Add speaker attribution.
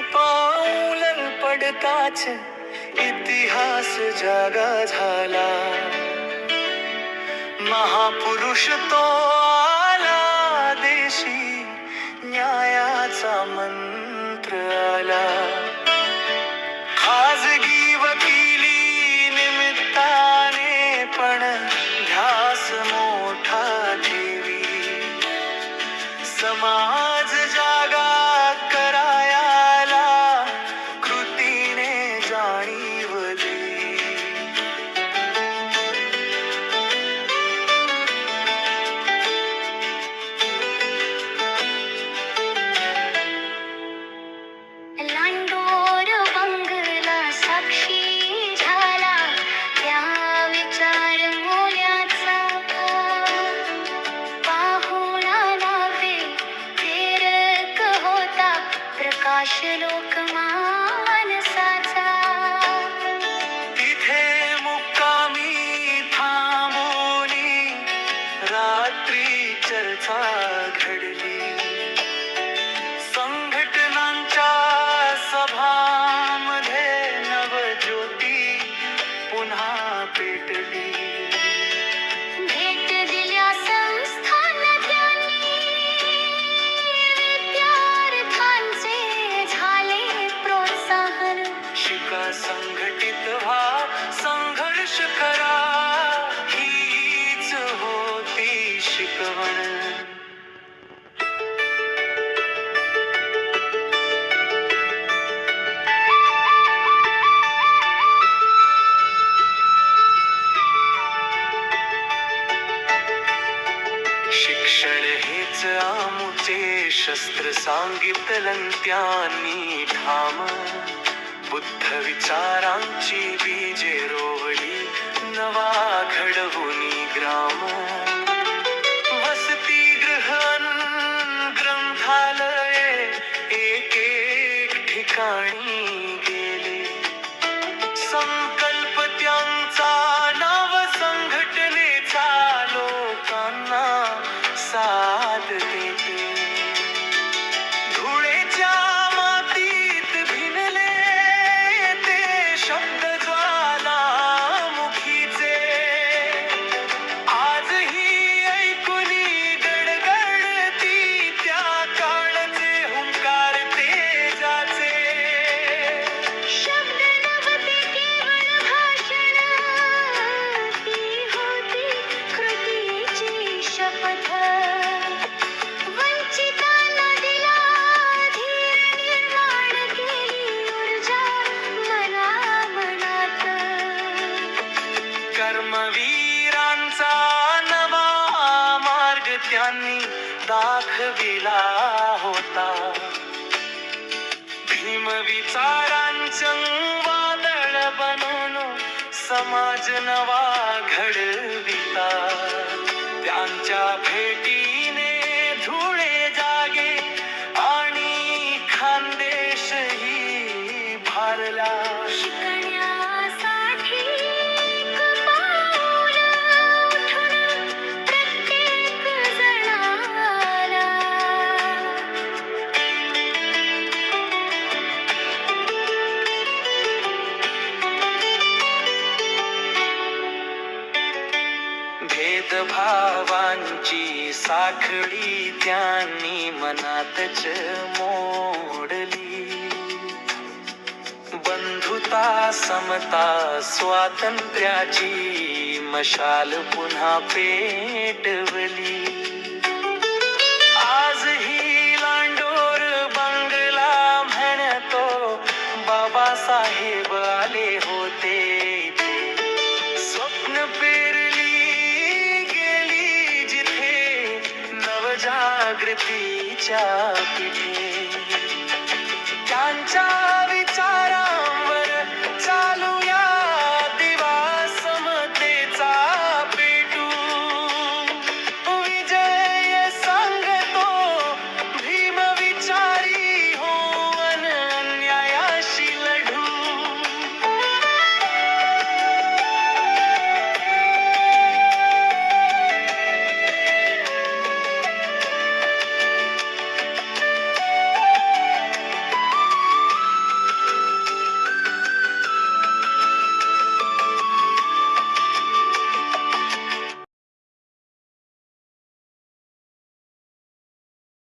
Speaker 1: पाऊल पडताच इतिहास जागा झाला. महापुरुष तो आला देशी न्यायाचा मंत्र आला. खाजगी वकिली निमित्ताने पण ध्यास मोठा देवी समाज करा. हीच होती शिकवण. शिक्षण हेच आमुचे शस्त्र सांगितलं त्यांनी ठाम. बुद्ध विचारांची কাড়ি त्यांनी दाखविला होता. भीम विचारांचं वादळ बनून समाज नवा घडविता. त्यांच्या भेटीने धुळे जागे आणि खानदेशही भारला. भेदभावांची साखळी त्यांनी मनातच मोडली. बंधुता समता स्वातंत्र्याची मशाल पुन्हा पेटवली. नवजागृतीच्या पिठे त्यांच्या